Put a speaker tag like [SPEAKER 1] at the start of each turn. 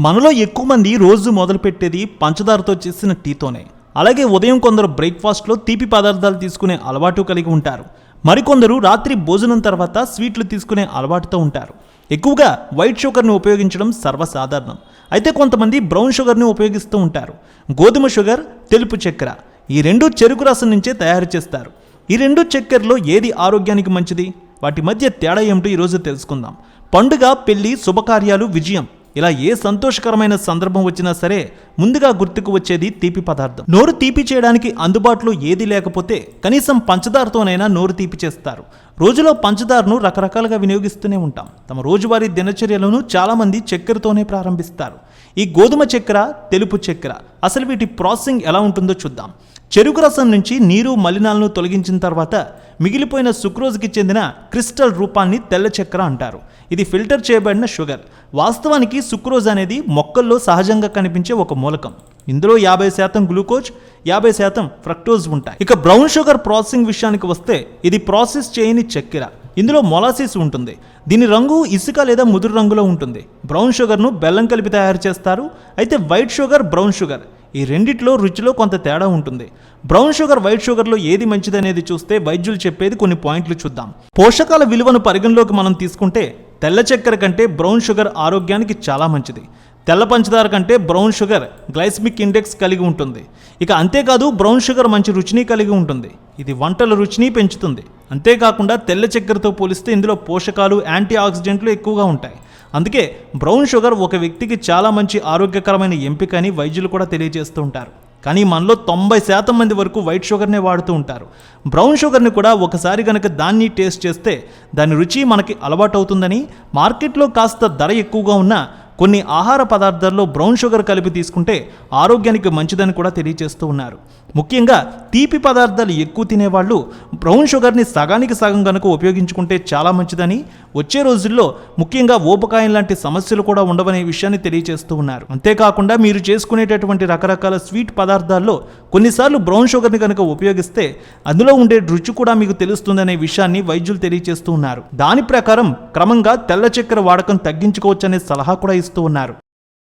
[SPEAKER 1] మనలో ఎక్కువ మంది రోజు మొదలుపెట్టేది పంచదారతో చేసిన టీతోనే. అలాగే ఉదయం కొందరు బ్రేక్ఫాస్ట్లో తీపి పదార్థాలు తీసుకునే అలవాటు కలిగి ఉంటారు. మరికొందరు రాత్రి భోజనం తర్వాత స్వీట్లు తీసుకునే అలవాటుతో ఉంటారు. ఎక్కువగా వైట్ షుగర్ని ఉపయోగించడం సర్వసాధారణం. అయితే కొంతమంది బ్రౌన్ షుగర్ని ఉపయోగిస్తూ ఉంటారు. గోధుమ షుగర్ తెలుపు చక్కెర. ఈ రెండు చెరుకు రసం నుంచే తయారు చేస్తారు. ఈ రెండు చక్కెరలో ఏది ఆరోగ్యానికి మంచిది? వాటి మధ్య తేడా ఏమిటో ఈరోజు తెలుసుకుందాం. పండుగ పెళ్ళి శుభకార్యాలు విజయం. ఇలా ఏ సంతోషకరమైన సందర్భం వచ్చినా సరే ముందుగా గుర్తుకు వచ్చేది తీపి పదార్థం. నోరు తీపి చేయడానికి అందుబాటులో ఏది లేకపోతే కనీసం పంచదారతోనైనా నోరు తీపి చేస్తారు. రోజులో పంచదారను రకరకాలుగా వినియోగిస్తూనే ఉంటాం. తమ రోజువారీ దినచర్యలను చాలామంది చక్కెరతోనే ప్రారంభిస్తారు. ఈ గోధుమ చక్కెర తెలుపు చక్కెర అసలు వీటి ప్రాసెసింగ్ ఎలా ఉంటుందో చూద్దాం. చెరుకు రసం నుంచి నీరు మలినాలను తొలగించిన తర్వాత మిగిలిపోయిన సుక్రోజ్కి చెందిన క్రిస్టల్ రూపాన్ని తెల్ల చక్కెర అంటారు. ఇది ఫిల్టర్ చేయబడిన షుగర్. వాస్తవానికి సుక్రోజ్ అనేది మొక్కల్లో సహజంగా కనిపించే ఒక మూలకం. ఇందులో యాభై శాతం గ్లూకోజ్ యాభై శాతం ఫ్రక్టోజ్ ఉంటాయి. ఇక బ్రౌన్ షుగర్ ప్రాసెసింగ్ విషయానికి వస్తే ఇది ప్రాసెస్ చేయని చక్కెర. ఇందులో మొలాసిస్ ఉంటుంది. దీని రంగు ఇసుక లేదా ముదురు రంగులో ఉంటుంది. బ్రౌన్ షుగర్ను బెల్లం కలిపి తయారు చేస్తారు. అయితే వైట్ షుగర్ బ్రౌన్ షుగర్. ఈ రెండిట్లో రుచిలో కొంత తేడా ఉంటుంది. బ్రౌన్ షుగర్ వైట్ షుగర్లో ఏది మంచిదనేది చూస్తే వైద్యులు చెప్పేది కొన్ని పాయింట్లు చూద్దాం. పోషకాల విలువను పరిగణలోకి మనం తీసుకుంటే తెల్ల చక్కెర కంటే బ్రౌన్ షుగర్ ఆరోగ్యానికి చాలా మంచిది. తెల్ల పంచదార కంటే బ్రౌన్ షుగర్ గ్లైస్మిక్ ఇండెక్స్ కలిగి ఉంటుంది. ఇక అంతేకాదు బ్రౌన్ షుగర్ మంచి రుచిని కలిగి ఉంటుంది. ఇది వంటల రుచిని పెంచుతుంది. అంతేకాకుండా తెల్ల చక్కెరతో పోలిస్తే ఇందులో పోషకాలు యాంటీ ఆక్సిడెంట్లు ఎక్కువగా ఉంటాయి. అందుకే బ్రౌన్ షుగర్ ఒక వ్యక్తికి చాలా మంచి ఆరోగ్యకరమైన ఎంపిక అని వైద్యులు కూడా తెలియజేస్తూ ఉంటారు. కానీ మనలో తొంభై శాతం మంది వరకు వైట్ షుగర్నే వాడుతూ ఉంటారు. బ్రౌన్ షుగర్ని కూడా ఒకసారి కనుక దాన్ని టేస్ట్ చేస్తే దాని రుచి మనకి అలవాటు అవుతుందని మార్కెట్లో కాస్త ధర ఎక్కువగా ఉన్న కొన్ని ఆహార పదార్థాల్లో బ్రౌన్ షుగర్ కలిపి తీసుకుంటే ఆరోగ్యానికి మంచిదని కూడా తెలియజేస్తూ ఉన్నారు. ముఖ్యంగా తీపి పదార్థాలు ఎక్కువ తినేవాళ్ళు బ్రౌన్ షుగర్ని సగానికి సగం కనుక ఉపయోగించుకుంటే చాలా మంచిదని వచ్చే రోజుల్లో ముఖ్యంగా ఊబకాయం లాంటి సమస్యలు కూడా ఉండవనే విషయాన్ని తెలియజేస్తూ ఉన్నారు. అంతేకాకుండా మీరు చేసుకునేటటువంటి రకరకాల స్వీట్ పదార్థాల్లో కొన్నిసార్లు బ్రౌన్ షుగర్ని కనుక ఉపయోగిస్తే అందులో ఉండే రుచి కూడా మీకు తెలుస్తుందనే విషయాన్ని వైద్యులు తెలియజేస్తూ ఉన్నారు. దాని ప్రకారం క్రమంగా తెల్ల చక్కెర వాడకం తగ్గించుకోవచ్చనే సలహా కూడా ఇస్తూ ఉన్నారు.